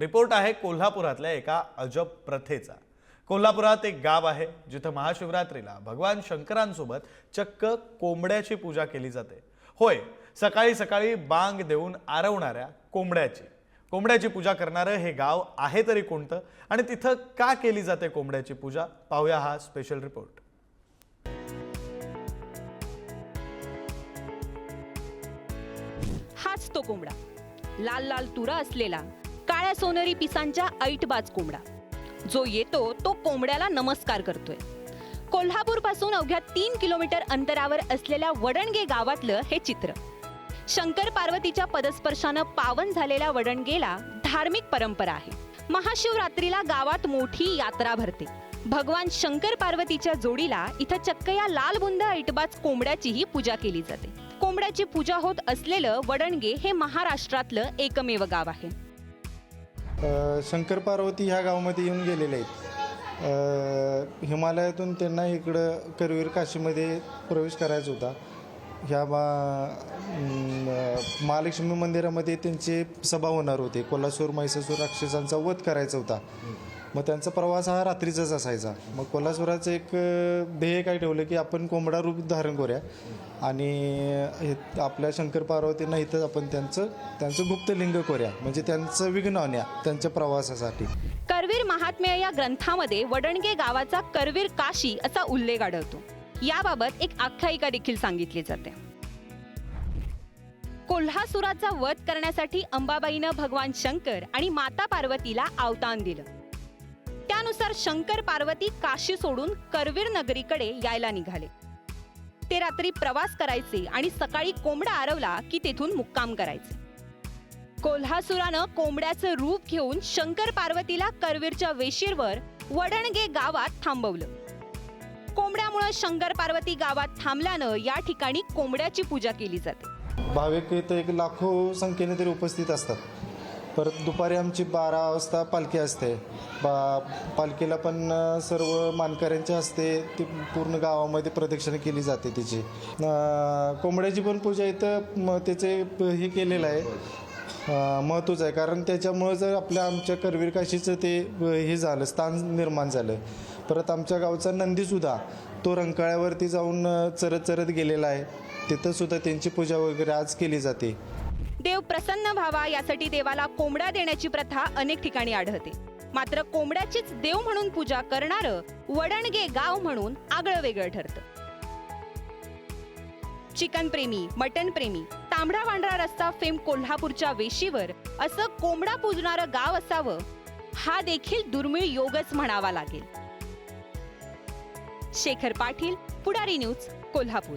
Report आहे कोल्हापुरातल्या एका अजब प्रथेचा. कोल्हापुरात एक गाव आहे जिथं महाशिवरात्रीला भगवान शंकरांसोबत चक्क कोंबड्याची पूजा केली जाते. होय सकाळी सकाळी बांग देऊन आरवणाऱ्या कोंबड्याची. कोंबड्याची पूजा करणारं हे गाव आहे तरी कोणतं? आणि तिथं का केली जाते कोंबड्याची पूजा? पाहूया हा स्पेशल रिपोर्ट हाच तो कोंबडा. लाल लाल तुरा असलेला काळ्या सोनेरी पिसांच्या ऐटबाज कोंबडा. जो येतो तो कोंबड्याला नमस्कार करतोय. कोल्हापूरपासून अवघ्या तीन किलोमीटर अंतरावर असलेल्या वडणगे गावातलं हे चित्र. शंकर पार्वतीच्या पदस्पर्शानं पावन झालेल्या वडणगेला धार्मिक परंपरा आहे. महाशिवरात्रीला गावात मोठी यात्रा भरते. भगवान शंकर पार्वतीच्या जोडीला इथं चक्क या लालबुंद ऐटबाज कोंबड्याचीही पूजा केली जाते. कोंबड्याची पूजा होत असलेलं वडणगे हे महाराष्ट्रातलं एकमेव गाव आहे. शंकर पार्वती ह्या गावामध्ये येऊन गेलेले आहेत. हिमालयातून त्यांना इकडं करवीर काशीमध्ये प्रवेश करायचा होता. ह्या बा महालक्ष्मी मंदिरामध्ये त्यांची सभा होणार होती. कोल्हासूर म्हैसासूर राक्षसांचा वध करायचा होता. मग त्यांचा प्रवास हा रात्रीचाच असायचा. मग कोल्हापुराचं एक ध्येय काय ठेवलं की आपण कोंबडा रूप धारण करूया. आणि हे आपल्या शंकर पार्वतींना इथं आपण त्यांचं त्यांचं गुप्तलिंग करूया. म्हणजे त्यांचं विघ्न आण्या त्यांच्या प्रवासासाठी. करवीर महात्म्य या ग्रंथामध्ये वडणगे गावाचा करवीर काशी असा उल्लेख आढळतो. याबाबत एक आख्यायिका देखील सांगितली जाते. कोल्हासुराचा वध करण्यासाठी अंबाबाईनं भगवान शंकर आणि माता पार्वतीला आवतान दिलं. त्यानुसार शंकर पार्वती काशी सोडून करवीर नगरीकडे यायला निघाले. ते रात्री प्रवास करायचे आणि सकाळी कोंबडा आरवला की तेथून मुक्काम करायचे. कोल्हासुरानं कोंबड्याचं रूप घेऊन शंकर पार्वतीला करवीरच्या वेशीरवर वडणगे गावात थांबवलं. कोंबड्यामुळे शंकर पार्वती गावात थांबल्यानं या ठिकाणी कोंबड्याची पूजा केली जाते. भाविक इथं एक लाखो संख्येने तरी उपस्थित असतात. परत दुपारी आमची बारा वाजता पालखी असते. बा पालखीला पण सर्व मानकऱ्यांच्या हस्ते ती पूर्ण गावामध्ये प्रदक्षिणा केली जाते तिची. कोंबड्याची पण पूजा इथं म त्याचे प- हे केलेलं आहे. महत्त्वाचं आहे. कारण त्याच्यामुळं जर आपल्या आमच्या करवीर काशीचं ते हे झालं स्थान निर्माण झालं. परत आमच्या गावचा नंदीसुद्धा तो रंकाळ्यावरती जाऊन चरत चरत गेलेला आहे. तिथंसुद्धा त्यांची पूजा वगैरे आज केली जाते. देव प्रसन्न व्हावा यासाठी देवाला कोंबडा देण्याची प्रथा अनेक ठिकाणी आढळते. मात्र कोंबड्याचीच देव म्हणून पूजा करणारं वडणगे गाव म्हणून आगळं वेगळं ठरतं. चिकन प्रेमी मटन प्रेमी तांबडा पांढरा रस्ता फेम कोल्हापूरच्या वेशीवर असं कोंबडा पुजणारं गाव असावं हा देखील दुर्मिळ योगच म्हणावा लागेल. शेखर पाटील पुढारी न्यूज कोल्हापूर.